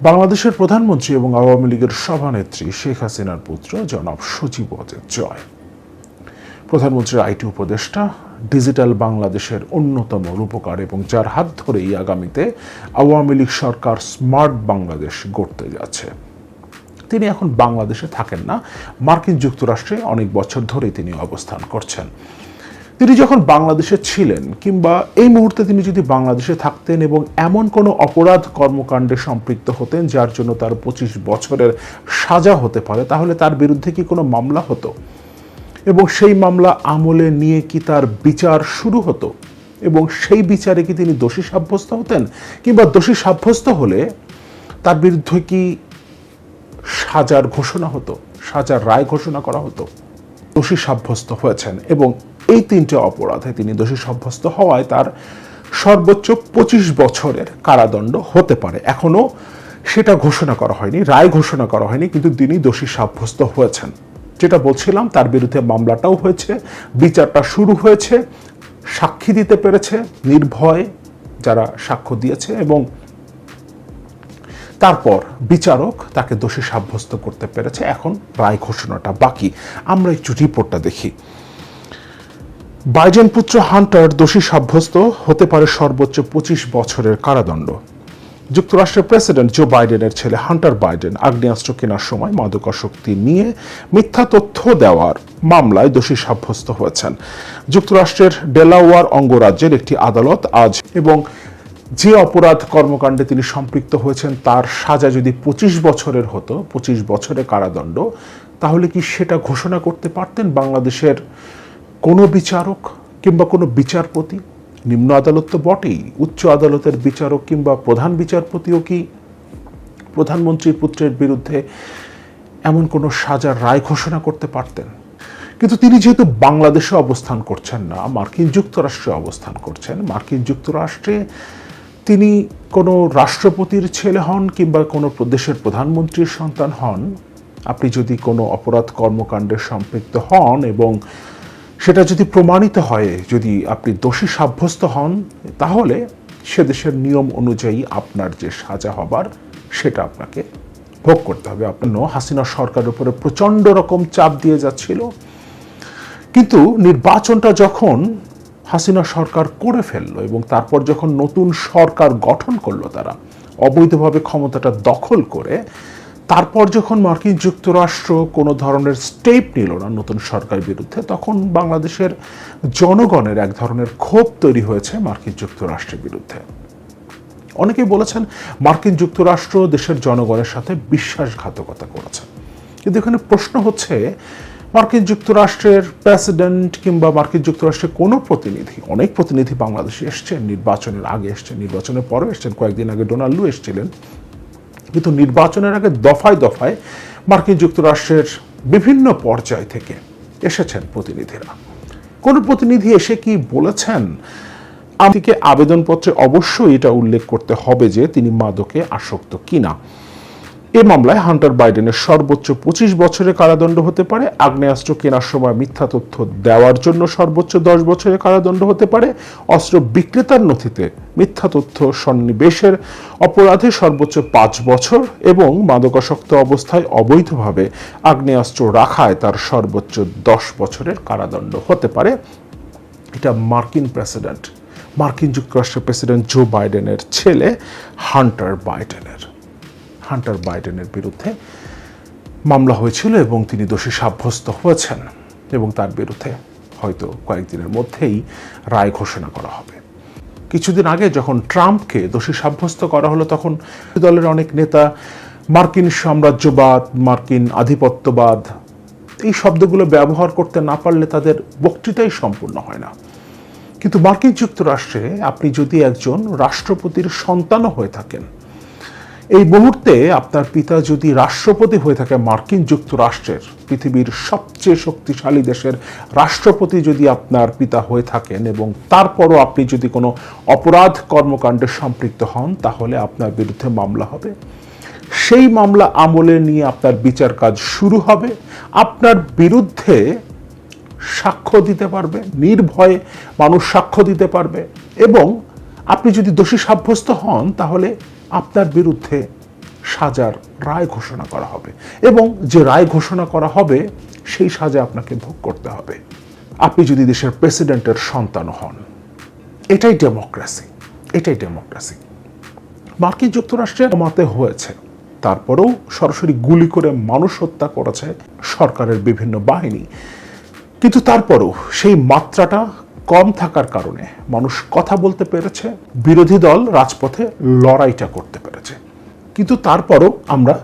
বাংলাদেশের প্রধানমন্ত্রী এবং আওয়ামী লীগের সভানেত্রী শেখ হাসিনার পুত্র জনাব সজীব ওয়াজেদ জয়। প্রধানমন্ত্রীর আইটি উপদেষ্টা, ডিজিটাল বাংলাদেশের অন্যতম রূপকার এবং যার হাত ধরেই আগামীতে আওয়ামী লীগ সরকার স্মার্ট বাংলাদেশ গড়তে যাচ্ছে। তিনি এখন বাংলাদেশে থাকেন না, মার্কিন যুক্তরাষ্ট্রে অনেক বছর ধরেই তিনি অবস্থান করছেন। তিনি যখন বাংলাদেশে ছিলেন, কিংবা এই মুহূর্তে তিনি যদি বাংলাদেশে থাকতেন এবং এমন কোনো অপরাধ কর্মকাণ্ডে সম্পৃক্ত হতেন, যার জন্য তার পঁচিশ বছরের সাজা হতে পারে, তাহলে তার বিরুদ্ধে কি কোনো মামলা হতো? এবং সেই মামলা আমলে নিয়ে কি তার বিচার শুরু হতো? এবং সেই বিচারে কি তিনি দোষী সাব্যস্ত হতেন? কিংবা দোষী সাব্যস্ত হলে তার বিরুদ্ধে কি সাজার ঘোষণা হতো, সাজার রায় ঘোষণা করা হতো? দোষী সাব্যস্ত হয়েছেন এবং এই তিনটে অপরাধে তিনি দোষী সাব্যস্ত হওয়ায় তার সর্বোচ্চ পঁচিশ বছরের কারাদণ্ড হতে পারে। এখনও সেটা ঘোষণা করা হয়নি, রায় ঘোষণা করা হয়নি, কিন্তু তিনি দোষী সাব্যস্ত হয়েছেন। যেটা বলছিলাম, তার বিরুদ্ধে মামলাটাও হয়েছে, বিচারটা শুরু হয়েছে, সাক্ষী দিতে পেরেছে, নির্ভয় যারা সাক্ষ্য দিয়েছে এবং তারপর বিচারক তাকে দোষী সাব্যস্ত করতে পেরেছে। এখন রায় ঘোষণাটা বাকি। আমরা একটু রিপোর্টটা দেখি। বাইডেন পুত্র হান্টার দোষী সাব্যস্ত হতে পারে সর্বোচ্চ পঁচিশ বছরের কারাদণ্ড। যুক্তরাষ্ট্রের প্রেসিডেন্ট জো বাইডেনের ছেলে হান্টার বাইডেন আগ্নেয়াস্ত্র কেনার সময় মাদকাসক্তি নিয়ে মিথ্যা তথ্য দেওয়ার মামলায় দোষী সাব্যস্ত হয়েছেন। যুক্তরাষ্ট্রের ডেলাওয়ার অঙ্গরাজ্যের একটি আদালত আজ এবং যে অপরাধ কর্মকাণ্ডে তিনি সম্পৃক্ত হয়েছেন তার সাজা যদি পঁচিশ বছরের হতো, পঁচিশ বছরের কারাদণ্ড, তাহলে কি সেটা ঘোষণা করতে পারতেন বাংলাদেশের কোনো বিচারক কিংবা কোনো বিচারপতি, নিম্ন আদালত তো বটেই, উচ্চ আদালতের বিচারক কিংবা প্রধান বিচারপতিও কি প্রধানমন্ত্রীর পুত্রের বিরুদ্ধে এমন কোনো সাজার রায় ঘোষণা করতে পারতেন? কিন্তু তিনি যেহেতু বাংলাদেশে অবস্থান করছেন না, মার্কিন যুক্তরাষ্ট্রে অবস্থান করছেন, মার্কিন যুক্তরাষ্ট্রে তিনি কোনো রাষ্ট্রপতির ছেলে হন কিংবা কোনো প্রদেশের প্রধানমন্ত্রীর সন্তান হন, আপনি যদি কোনো অপরাধ কর্মকাণ্ডে সম্পৃক্ত হন এবং সেটা যদি প্রমাণিত হয়, যদি আপনি দোষী সাব্যস্ত হন, তাহলে সে দেশের নিয়ম অনুযায়ী আপনার যে সাজা হবার, সেটা আপনাকে ভোগ করতে হবে। আপনার হাসিনা সরকারের উপরে প্রচণ্ড রকম চাপ দিয়ে যাচ্ছিল। কিন্তু নির্বাচনটা যখন হাসিনা সরকার করে ফেলল এবং তারপর যখন নতুন সরকার গঠন করল তারা, অবৈধভাবে ক্ষমতাটা দখল করে তারপর যখন মার্কিন যুক্তরাষ্ট্র কোনো ধরনের স্টেপ নিল না নতুন সরকার বিরুদ্ধে, তখন বাংলাদেশের জনগণের এক ধরনের ক্ষোভ তৈরি হয়েছে মার্কিন যুক্তরাষ্ট্রের বিরুদ্ধে। অনেকে বলেছেন মার্কিন যুক্তরাষ্ট্র দেশের জনগণের সাথে বিশ্বাসঘাতকতা করেছে। কিন্তু এখানে প্রশ্ন হচ্ছে, মার্কিন যুক্তরাষ্ট্রের প্রেসিডেন্ট কিংবা মার্কিন যুক্তরাষ্ট্রের কোনো প্রতিনিধি, অনেক প্রতিনিধি বাংলাদেশে এসছেন, নির্বাচনের আগে এসছেন, নির্বাচনের পরেও এসছেন, কয়েকদিন আগে ডোনাল্ডু এসছিলেন কিন্তু নির্বাচনের আগে দফায় দফায় মার্কিন যুক্তরাষ্ট্রের বিভিন্ন পর্যায় থেকে এসেছেন প্রতিনিধিরা। কোনো প্রতিনিধি এসে কি বলেছেন? আমাকে আবেদনপত্রে অবশ্যই এটা উল্লেখ করতে হবে যে তিনি মাদকে আসক্ত কিনা। এ মামলায় হান্টার বাইডেনের সর্বোচ্চ পঁচিশ বছরের কারাদণ্ড হতে পারে। আগ্নেয়াস্ত্র কেনার সময় মিথ্যা তথ্য দেওয়ার জন্য সর্বোচ্চ দশ বছরের কারাদণ্ড হতে পারে। অস্ত্র বিক্রেতার নথিতে মিথ্যা তথ্য সন্নিবেশের অপরাধে সর্বোচ্চ পাঁচ বছর এবং মাদকাসক্ত অবস্থায় অবৈধভাবে আগ্নেয়াস্ত্র রাখায় তার সর্বোচ্চ দশ বছরের কারাদণ্ড হতে পারে। এটা মার্কিন প্রেসিডেন্ট, মার্কিন যুক্তরাষ্ট্রের প্রেসিডেন্ট জো বাইডেনের ছেলে হান্টার বাইডেনের। হান্টার বাইডেনের বিরুদ্ধে মামলা হয়েছিল এবং তিনি দোষী সাব্যস্ত হয়েছেন এবং তার বিরুদ্ধে হয়তো কয়েকদিনের মধ্যেই রায় ঘোষণা করা হবে। কিছুদিন আগে যখন ট্রাম্পকে দোষী সাব্যস্ত করা হলো, তখন দলের অনেক নেতা, মার্কিন সাম্রাজ্যবাদ, মার্কিন আধিপত্যবাদ, এই শব্দগুলো ব্যবহার করতে না পারলে তাদের বক্তৃতাই সম্পূর্ণ হয় না। কিন্তু মার্কিন যুক্তরাষ্ট্রে আপনি যদি একজন রাষ্ট্রপতির সন্তানও হয়ে থাকেন এই মুহূর্তে আপনার পিতা যদি রাষ্ট্রপতি হয়ে থাকে মার্কিন যুক্তরাষ্ট্রের পৃথিবীর সবচেয়ে শক্তিশালী দেশের রাষ্ট্রপতি যদি আপনার পিতা হয়ে থাকেন এবং তারপরও আপনি যদি কোনো অপরাধ কর্মকাণ্ডে সম্পৃক্ত হন, তাহলে আপনার বিরুদ্ধে মামলা হবে। সেই মামলা আমলে নিয়ে আপনার বিচার কাজ শুরু হবে। আপনার বিরুদ্ধে সাক্ষ্য দিতে পারবে, নির্ভয়ে মানুষ সাক্ষ্য দিতে পারবে এবং আপনি যদি দোষী সাব্যস্ত হন, তাহলে আপনার বিরুদ্ধে সাজার রায় ঘোষণা করা হবে। এবং যে রায় ঘোষণা করা হবে, সেই সাজা আপনাকে ভোগ করতে হবে। আপনি যদি দেশের প্রেসিডেন্টের সন্তান হন, এটাই ডেমোক্রেসি এটাই ডেমোক্রেসি। মার্কিন যুক্তরাষ্ট্রের মতে হয়েছে। তারপরেও সরাসরি গুলি করে মানুষ হত্যা করেছে সরকারের বিভিন্ন বাহিনী। কিন্তু তারপরেও সেই মাত্রাটা কম থাকার কারণে মানুষ কথা বলতে পেরেছে, বিরোধী দল রাজপথে লড়াইটা করতে পেরেছে। কিন্তু তারপরও আমরা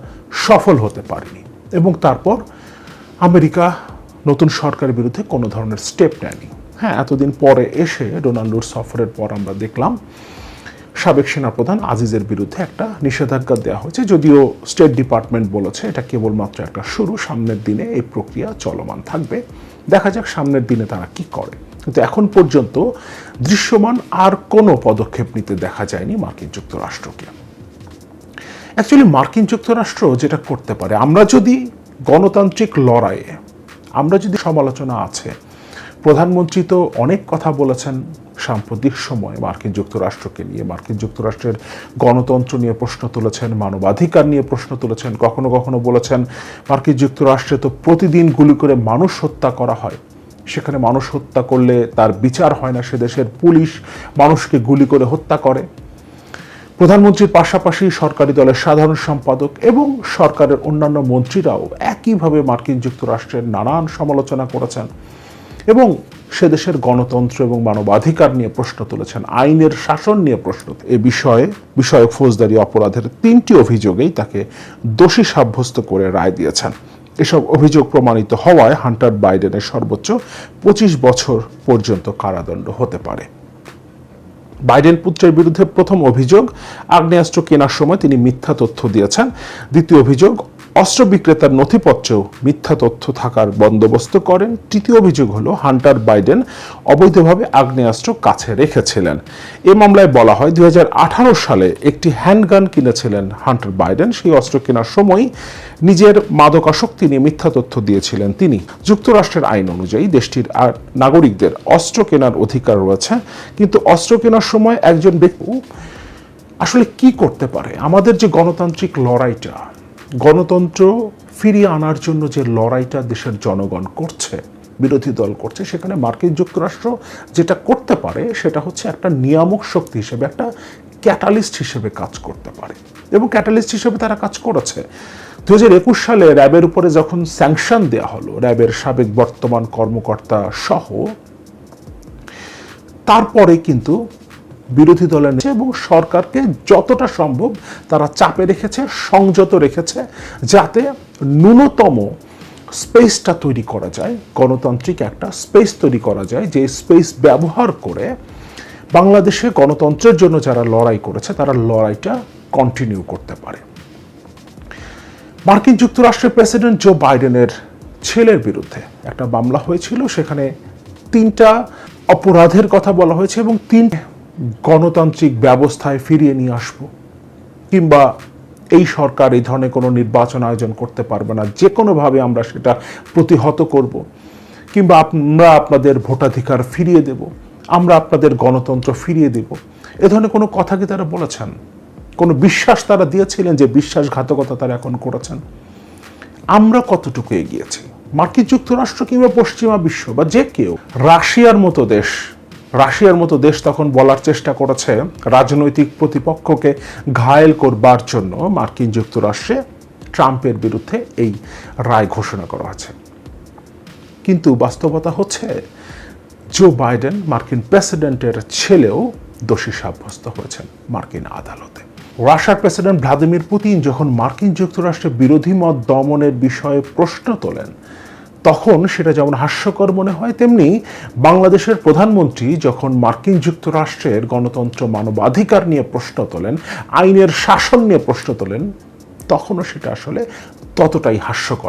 সফল হতে পারিনি এবং তারপর আমেরিকা নতুন সরকারের বিরুদ্ধে কোনো ধরনের স্টেপ নেয়নি। হ্যাঁ এতদিন পরে এসে ডোনাল্ডোর সফরের পর আমরা দেখলাম, সাবেক সেনাপ্রধান আজিজের বিরুদ্ধে একটা নিষেধাজ্ঞা দেওয়া হয়েছে, যদিও স্টেট ডিপার্টমেন্ট বলেছে এটা কেবলমাত্র একটা শুরু, সামনের দিনে এই প্রক্রিয়া চলমান থাকবে। দেখা যাক সামনের দিনে তারা কি করে। কিন্তু এখন পর্যন্ত দৃশ্যমান আর কোনো পদক্ষেপ নিতে দেখা যায়নি মার্কিন যুক্তরাষ্ট্রকে। অ্যাকচুয়ালি মার্কিন যুক্তরাষ্ট্র যেটা করতে পারে, আমরা যদি গণতান্ত্রিক লড়াইয়ে, আমরা যদি সমালোচনা আছে, প্রধানমন্ত্রী তো অনেক কথা বলেছেন সাম্প্রতিক সময় মার্কিন যুক্তরাষ্ট্রকে নিয়ে। মার্কিন যুক্তরাষ্ট্রের গণতন্ত্র নিয়ে প্রশ্ন তুলেছেন, মানবাধিকার নিয়ে প্রশ্ন তুলেছেন, কখনো কখনো বলেছেন, মার্কিন যুক্তরাষ্ট্রে তো প্রতিদিন গুলি করে মানুষ হত্যা করা হয়। সেখানে মানুষ হত্যা করলে তার বিচার হয় না সে দেশের পুলিশ মানুষকে গুলি করে হত্যা করে। প্রধানমন্ত্রীর পাশাপাশি সরকারি দলের সাধারণ সম্পাদক এবং সরকারের অন্যান্য মন্ত্রীরাও একইভাবে মার্কিন যুক্তরাষ্ট্রের নানান সমালোচনা করেছেন এবং সে দেশের গণতন্ত্র এবং মানবাধিকার নিয়ে প্রশ্ন তুলেছেন, আইনের শাসন নিয়ে প্রশ্ন এ বিষয়ে বিষয়ক ফৌজদারি অপরাধের তিনটি অভিযোগেই তাকে দোষী সাব্যস্ত করে রায় দিয়েছেন। এসব অভিযোগ প্রমাণিত হওয়ায় হান্টার বাইডেনের সর্বোচ্চ পঁচিশ বছর পর্যন্ত কারাদণ্ড হতে পারে। বাইডেন পুত্রের বিরুদ্ধে প্রথম অভিযোগ, আগ্নেয়াস্ত্র কেনার সময় তিনি মিথ্যা তথ্য দিয়েছেন। দ্বিতীয় অভিযোগ অস্ত্র বিক্রেতার নথিপত্রেও মিথ্যা তথ্য থাকার বন্দোবস্ত করেন। তৃতীয় অভিযোগ হলো, হান্টার বাইডেন অবৈধভাবে আগ্নেয়াস্ত্র কাছে রেখেছিলেন। এ মামলায় বলা হয়, দুই হাজার আঠারো সালে একটি হ্যান্ডগান কিনেছিলেন হান্টার বাইডেন। সেই অস্ত্র কেনার সময় নিজের মাদকাসক্তি নিয়ে মিথ্যা তথ্য দিয়েছিলেন তিনি। যুক্তরাষ্ট্রের আইন অনুযায়ী দেশটির নাগরিকদের অস্ত্র কেনার অধিকার রয়েছে। কিন্তু অস্ত্র কেনার সময় একজন ব্যক্তি, আসলে কি করতে পারে? আমাদের যে গণতান্ত্রিক লড়াইটা গণতন্ত্র ফিরিয়ে আনার জন্য যে লড়াইটা দেশের জনগণ করছে, বিরোধী দল করছে, সেখানে মার্কিন যুক্তরাষ্ট্র যেটা করতে পারে সেটা হচ্ছে একটা নিয়ামক শক্তি হিসেবে, একটা ক্যাটালিস্ট হিসেবে কাজ করতে পারে। এবং ক্যাটালিস্ট হিসেবে তারা কাজ করেছে। দু হাজার একুশ সালে র্যাবের উপরে যখন স্যাংশন দেওয়া হলো, র্যাবের সাবেক বর্তমান কর্মকর্তা সহ, তারপরে কিন্তু বিরোধী দলের এবং সরকারকে যতটা সম্ভব তারা চাপে রেখেছে, সংযত রেখেছে, যাতে ন্যূনতম স্পেসটা তৈরি করা যায়, গণতান্ত্রিক একটা স্পেস তৈরি করা যায়, যে স্পেস ব্যবহার করে বাংলাদেশে গণতন্ত্রের জন্য যারা লড়াই করেছে, তারা লড়াইটা কন্টিনিউ করতে পারে। মার্কিন যুক্তরাষ্ট্রের প্রেসিডেন্ট জো বাইডেনের ছেলের বিরুদ্ধে একটা মামলা হয়েছিল, সেখানে তিনটা অপরাধের কথা বলা হয়েছে এবং তিন গণতান্ত্রিক ব্যবস্থায় ফিরিয়ে নিয়ে আসব, কিংবা এই সরকার এই ধরনের কোনো নির্বাচন আয়োজন করতে পারবে না, যে কোনোভাবে আমরা সেটা প্রতিহত করব, কিংবা আমরা আপনাদের ভোটাধিকার ফিরিয়ে দেব, আমরা আপনাদের গণতন্ত্র ফিরিয়ে দেব, এ ধরনের কোনো কথা কি তারা বলেছেন? কোনো বিশ্বাস তারা দিয়েছিলেন যে বিশ্বাসঘাতকতা তারা এখন করেছেন? আমরা কতটুকু এগিয়েছি? মার্কিন যুক্তরাষ্ট্র কিংবা পশ্চিমা বিশ্ব বা যে কেউ, রাশিয়ার মতো দেশ রাশিয়ার মতো দেশ তখন বলার চেষ্টা করেছে রাজনৈতিক প্রতিপক্ষকে ঘায়েল করবার জন্য। মার্কিন যুক্তরাষ্ট্রে ট্রাম্পের বিরুদ্ধে এই রায় ঘোষণা করা আছে কিন্তু বাস্তবতা হচ্ছে, জো বাইডেন মার্কিন প্রেসিডেন্টের ছেলেও দোষী সাব্যস্ত হয়েছেন মার্কিন আদালতে। রাশিয়ার প্রেসিডেন্ট ভ্লাদিমির পুতিন যখন মার্কিন যুক্তরাষ্ট্রের বিরোধী মত দমনের বিষয়ে প্রশ্ন তোলেন তখন সেটা যেমন হাস্যকর মনে হয়, তেমনি বাংলাদেশের প্রধানমন্ত্রী যখন মার্কিন যুক্তরাষ্ট্রের গণতন্ত্র মানবাধিকার নিয়ে প্রশ্ন তোলেন, আইনের শাসন নিয়ে প্রশ্ন তোলেন, তখনও সেটা আসলে ততটাই হাস্যকর।